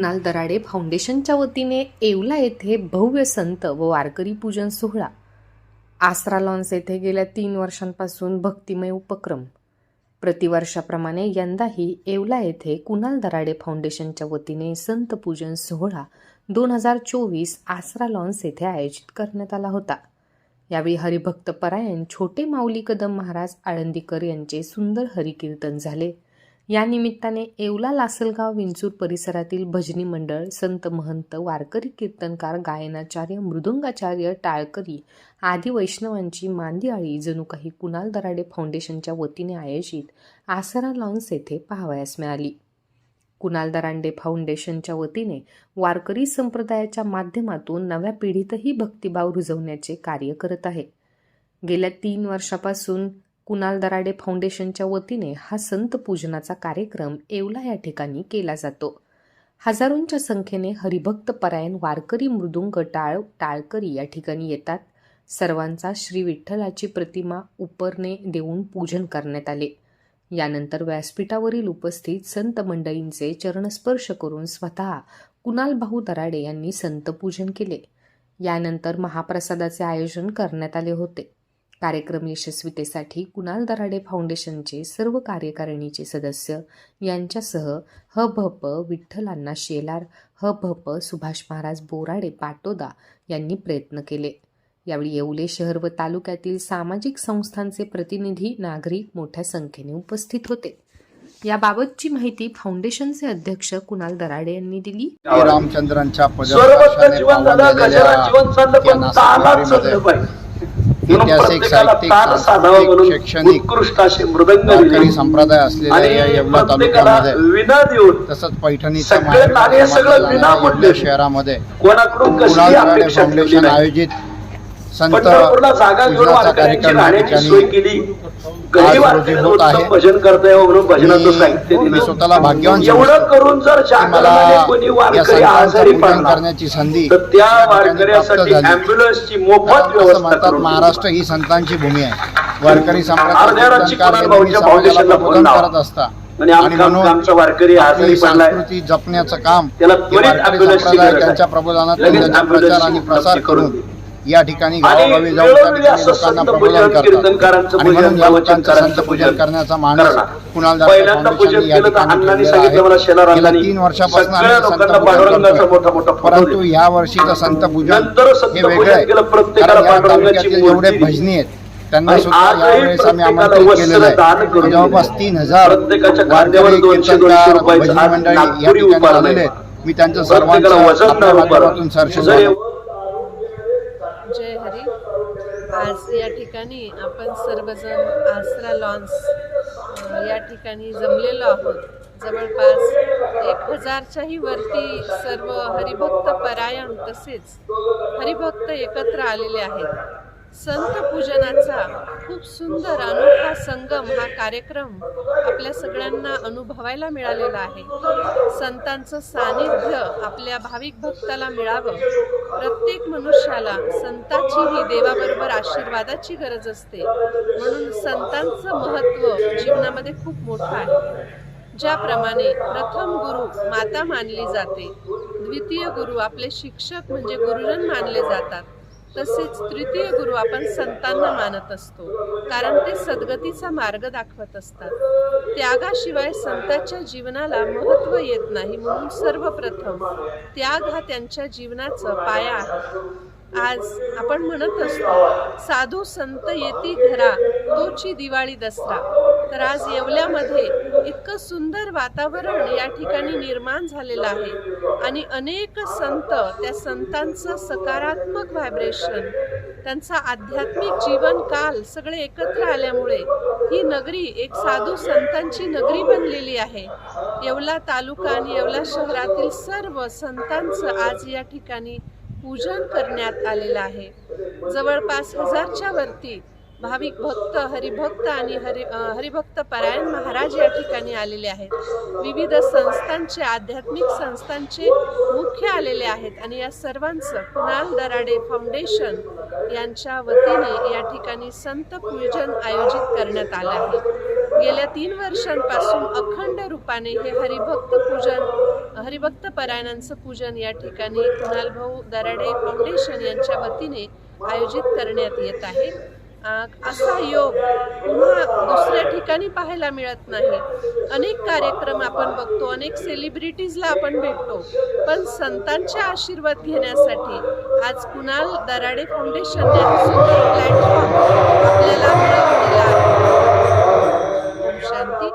कुणाल दराडे फाउंडेशनच्या वतीने येवला येथे भव्य संत व वारकरी पूजन सोहळा. आसरा लॉन्स येथे गेल्या तीन वर्षांपासून भक्तिमय उपक्रम. प्रतिवर्षाप्रमाणे यंदाही येवला येथे कुणाल दराडे फाउंडेशनच्या वतीने संत पूजन सोहळा दोन हजार चोवीस आसरा लॉन्स येथे आयोजित करण्यात आला होता. यावेळी हरिभक्त परायण छोटे माऊली कदम महाराज आळंदीकर यांचे सुंदर हरिकीर्तन झाले. या निमित्ताने येवला लासलगाव विंचूर परिसरातील भजनी मंडळ संत महंत वारकरी कीर्तनकार गायनाचार्य मृदुंगाचार्य टाळकरी आदी वैष्णवांची मांदियाळी जणू काही कुणाल दराडे फाउंडेशनच्या वतीने आयोजित आसरा लॉन्स येथे पाहावयास मिळाली. कुणाल दरांडे फाउंडेशनच्या वतीने वारकरी संप्रदायाच्या माध्यमातून नव्या पिढीतही भक्तिभाव रुजवण्याचे कार्य करत आहे. गेल्या तीन वर्षापासून कुणाल दराडे फाउंडेशनच्या वतीने हा संत पूजनाचा कार्यक्रम येवला या ठिकाणी केला जातो. हजारोंच्या संख्येने हरिभक्त परायण वारकरी मृदुंग टाळ टाळकरी या ठिकाणी येतात. सर्वांचा श्री विठ्ठलाची प्रतिमा उपरणे देऊन पूजन करण्यात आले. यानंतर व्यासपीठावरील उपस्थित संत मंडळींचे चरणस्पर्श करून स्वतः कुणाल भाऊ दराडे यांनी संतपूजन केले. यानंतर महाप्रसादाचे आयोजन करण्यात आले होते. कार्यक्रम यशस्वीतेसाठी कुणाल दराडे फाउंडेशनचे सर्व कार्यकारिणीचे सदस्य यांच्यासह ह भप विठ्ठलांना शेलार ह भप सुभाष महाराज बोराडे पाटोदा यांनी प्रयत्न केले. यावेळी येवले शहर व तालुक्यातील सामाजिक संस्थांचे प्रतिनिधी नागरिक मोठ्या संख्येने उपस्थित होते. याबाबतची माहिती फाउंडेशनचे अध्यक्ष कुणाल दराडे यांनी दिली. श्री रामचंद्रांच्या ऐतिहासिक साहित्यिक सांस्कृतिक शैक्षणिक उत्कृष्ट असे मृदंग वारकरी दिले संप्रदाय असलेल्या या येवला तालुक्यामध्ये विना देऊन तसंच पैठणीच्या शहरामध्ये कोणाकडून फाउंडेशन आयोजित संत पूजनाचा कार्यक्रम या ठिकाणी होत आहे. मी- दिलं स्वतःला भाग्यवान मला या संतांचं पूजन करण्याची संधी म्हणतात. महाराष्ट्र ही संतांची भूमी आहे वारकरी. करत असतात आणि म्हणून वारकरी संस्कृती जपण्याचं काम त्याला हे त्वरित वारकरी संप्रदाय. त्यांच्या प्रबोधनातून ambulance प्रचार आणि प्रसार करून या ठिकाणी गावोगावी जाऊन त्या ठिकाणी लोकांना प्रबोधन करतात आणि म्हणून या लोकांचं संत पूजन करण्याचा करणार. कुणाल फाउंडेशनने या ठिकाणी ठेवलेलं आहे. गेल्या तीन वर्षापासून आम्ही संत पूजन करतोय. परंतु. या वर्षीचं संत पूजन हे वेगळं आहे कारण या तालुक्यातील जेवढे. भजनी आहेत त्यांना सुद्धा यावेळेस आम्ही आमंत्रित केलेलं आहे जवळपास. तीन हजार वारकरी कीर्तनकार भजनी मंडळी या ठिकाणी आलेले आहे. आहेत मी त्यांचं सर्वांचं आपल्या. माध्यमातून आज या ठिकाणी आपण सर्वजण आसरा लॉन्स या ठिकाणी जमलेलो आहोत. जवळपास एक हजारच्याही वरती सर्व हरिभक्त परायण तसेच हरिभक्त एकत्र आलेले आहेत. संत पूजनाचा खूप सुंदर अनोखा संगम हा कार्यक्रम आपल्या सगळ्यांना अनुभवायला मिळालेला आहे. संतांचं सानिध्य आपल्या भाविक भक्ताला मिळावं. प्रत्येक मनुष्याला संताची ही देवाबरोबर आशीर्वादाची गरज असते. म्हणून संतांचं महत्त्व जीवनामध्ये खूप मोठं आहे. ज्याप्रमाणे प्रथम गुरु माता मानली जाते. द्वितीय गुरु आपले शिक्षक म्हणजे गुरुजन मानले जातात. तसेच तृतीय गुरु आपण संतांना मानत असतो कारण ते सद्गतीचा मार्ग दाखवत असतात. त्यागाशिवाय संताच्या जीवनाला महत्त्व येत नाही म्हणून सर्वप्रथम त्याग हा त्यांच्या जीवनाचा पाया आहे. आज आपण म्हणत असतो साधू संत येती घरा तोची दिवाळी दसरा. तर आज येवल्यामध्ये इतकं सुंदर वातावरण या ठिकाणी निर्माण झालेलं आहे आणि अनेक संत त्या संतांचं सकारात्मक व्हायब्रेशन त्यांचा आध्यात्मिक जीवन काल सगळे एकत्र आल्यामुळे ही नगरी एक साधू संतांची नगरी बनलेली आहे. येवला तालुका आणि येवला शहरातील सर्व संतांचं आज या ठिकाणी पूजन करण्यात आलेलं आहे. जवळपास हजारच्या वरती भाविक भक्त हरिभक्त आणि हरि हरिभक्त परायण महाराज या ठिकाणी आलेले आहेत. विविध संस्थांचे आध्यात्मिक संस्थांचे मुख्य आलेले आहेत आणि या सर्वांचं कुणाल दराडे फाउंडेशन यांच्या वतीने या ठिकाणी संत पूजन आयोजित करण्यात आलं आहे. गेल्या तीन वर्षांपासून अखंड रूपाने हे हरिभक्त पूजन हरिभक्त परायणांचं पूजन या ठिकाणी कुणाल भाऊ दराडे फाउंडेशन यांच्या वतीने आयोजित करण्यात येत आहे. असा योग पुन्हा दुसऱ्या ठिकाणी पाहायला मिळत नाही. अनेक कार्यक्रम आपण बघतो अनेक सेलिब्रिटीजला आपण भेटतो पण संतांचे आशीर्वाद घेण्यासाठी आज कुणाल दराडे फाउंडेशनने सुंदर प्लॅटफॉर्म आपल्याला मिळवलेला आहे. शांती.